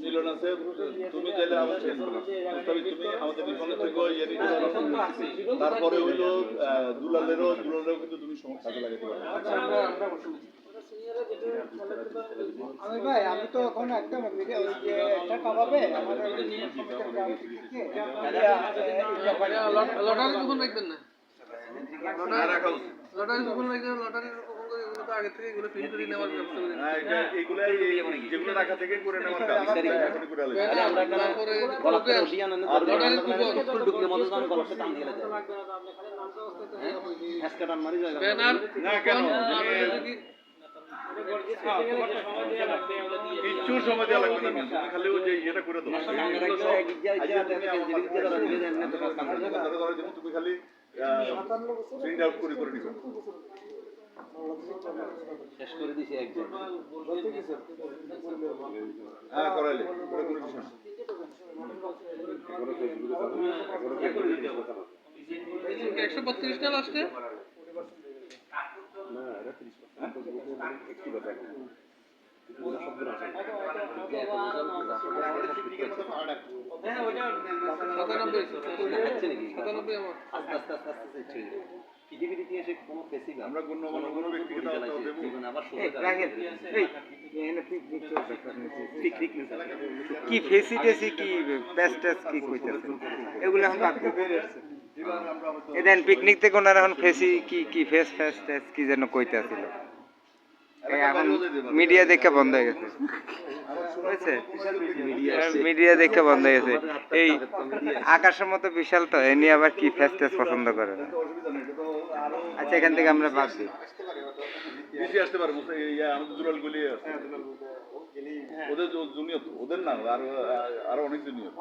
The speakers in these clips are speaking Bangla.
মিলন আছে তুমি তুমি আমাদের থেকে ইয়ে নিতে পারো তারপরে হইল দুলালেরও দুলালেরও কিন্তু তুমি সময় কাজে লাগাতে পারো। আমি ভাই আমি তো এখন একটা ভিডিও যে একটা কাবাবে আমাদের লটারি কখন রাখবেন না। লটারি কখন রাখবেন লটারি করে এগুলো আগে থেকে এগুলো ফিল করে নেওয়ার ব্যবস্থা করে হ্যাঁ, এটা- এইগুলা যেগুলো রাখা থেকে করে নেওয়ার কাজ এখনই করে আলাদা। তারপরে লটারি কুপন ব্যানার না কেন আর হচ্ছে কি কিচ্ছুর সময় দেওয়া লাগবে না তুমি খালি ওই যে ইয়েটা করে দাও। আজকে তুমি আমার ধরে ধরে দেবো, তুমি খালি প্রিন্ট আউট করে করে নিবে। হ্যাঁ করাইলে। করে করে দিছো একশো বত্রিশটা লাস্টে? কি ফেসি টেসি কি প্যাস ট্যাস কি কইতেছে এগুলো এখন বাদ দিন। এ দেন পিকনিক থেকে ওনারা এখন ফেসি কি কি ফেস ফেস ট্যাস কি যেন কইতেছিল মিডিয়া দেখে বন্ধ হয়ে গেছে। মিডিয়া দেখে বন্ধ হয়ে গেছে। এই আকাশের মতো বিশাল তো এ নিয়ে আবার কি ফেস ট্যাস পছন্দ করে না। আচ্ছা এখান থেকে আমরা বাদ দিই। আসতে পারে মুসা আমাদের দুলাল গলি আছে। ওদের জুনিয়র ওদের না আরও আরও অনেক জুনিয়র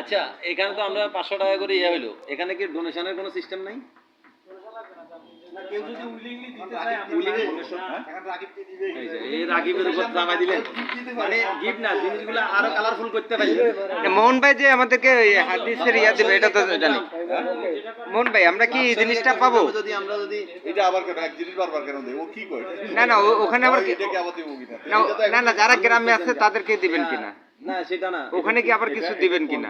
আচ্ছা এখানে তো আমরা পাঁচশো টাকা করে ইয়ে হইল। এখানে কি ডোনেশনের কোনো সিস্টেম নাই? মোহন ভাই যে আমাদেরকে হাদিসের ইয়া দিবে এটা তো জানি। মোহন ভাই আমরা কি এই জিনিসটা পাবো? যদি আমরা যদি এটা আবার কেন এক জিনিস বারবার কেন ও কি কয়? না না ওখানে আবার না না যারা গ্রামে আছে তাদেরকে দিবেন কিনা? না সেটা না। ওখানে কি আবার কিছু দিবেন কিনা?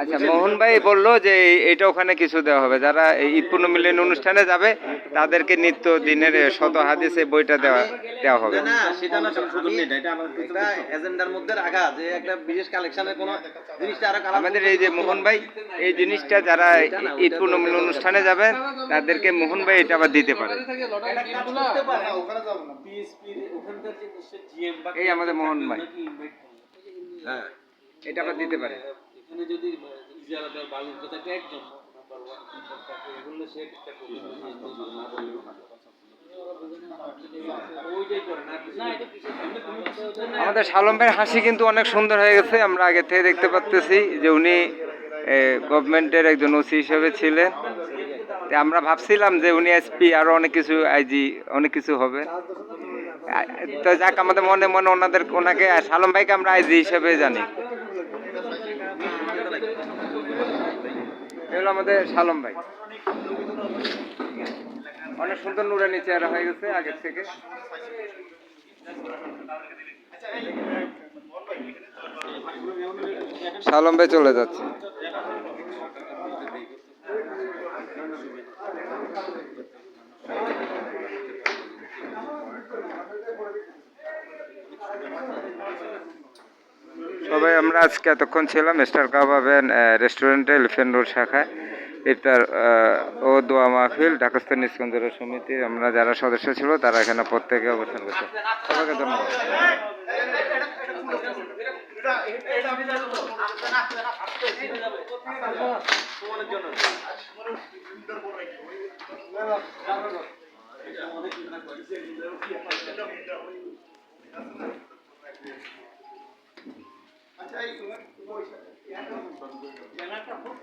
আচ্ছা মোহন ভাই বলল যে এটা ওখানে কিছু দেওয়া হবে। যারা ঈদ পুনর্মিলন অনুষ্ঠানে যাবে তাদেরকে নিত্য দিনের শত হাদিসে বইটা দেওয়া দেওয়া হবে। না সেটা না শুধু এটা এটা এজেন্ডার মধ্যে রাখা যে একটা বিশেষ কালেকশনের কোনো জিনিসটা আরও আমাদের এই যে মোহন ভাই এই জিনিসটা যারা ঈদ পুনর্মিলন অনুষ্ঠানে যাবেন তাদেরকে মোহন ভাই এটা আবার দিতে পারে। এই আমাদের মোহন ভাই। হ্যাঁ এটা আবার দিতে পারে। এখানে যদি ইজারাদার বালুর কিছু না আমাদের সালম ভাইয়ের হাসি কিন্তু অনেক সুন্দর হয়ে গেছে আমরা আগে থেকে দেখতে পাচ্তেছি যে উনি গভর্নমেন্টের একজন ওসি হিসেবে ছিলেন। আমরা ভাবছিলাম যে উনি এসপি আরও অনেক কিছু আইজি অনেক কিছু হবে। তো যাক, আমাদের মনে মনে ওনাদের, ওনাকে সালম ভাইকে আমরা আইজি হিসেবে জানি। এগুলো আমাদের সালম ভাই। অনেক সুন্দর নুরানি চেহারা হয়ে গেছে আগের থেকে। সালম ভাই চলে যাচ্ছে। আমরা আজকে এতক্ষণ ছিলাম মিস্টার কাবাবেন রেস্টুরেন্টে এলিফেন্ট রোড শাখায়। ইফতার ও দোয়া মাহফিল ঢাকাস্তান ইস্কন্দর সমিতির আমরা যারা সদস্য ছিল, তারা এখানে প্রত্যেকে অবস্থান করছে। সবাইকে ধন্যবাদ। তাই তোমার পয়সা জানাটা খুব